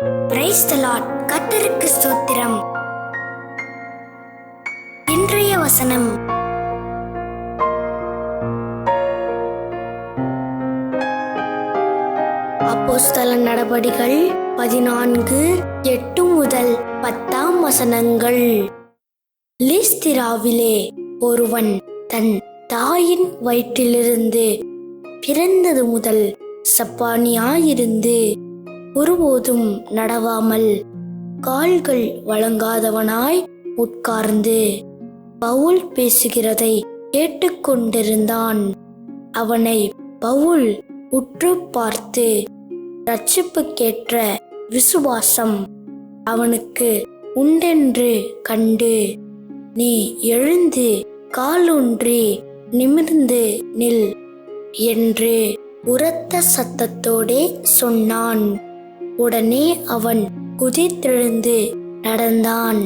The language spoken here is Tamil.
பிரைஸ் கத்தருக்கு ஸ்தோத்திரம். இன்றைய வசனம். அப்போஸ்தல நடபடிகள் பதினான்கு எட்டு முதல் பத்தாம் வசனங்கள். லிஸ்திராவிலே ஒருவன் தன் தாயின் வயிற்றிலிருந்து பிறந்தது முதல் சப்பானியாயிருந்து ஒருபோதும் நடவாமல் கால்கள் வழங்காதவனாய் உட்கார்ந்து பவுல் பேசுகிறதை கேட்டுக்கொண்டிருந்தான். அவனை பவுல் உற்று பார்த்து ரட்சிப்புக்கேற்ற விசுவாசம் அவனுக்கு உண்டென்று கண்டு நீ எழுந்து காலூன்றி நிமிர்ந்து நில் என்று உரத்த சத்தத்தோடே சொன்னான். உடனே அவன் குதித்தெழுந்து நடந்தான்.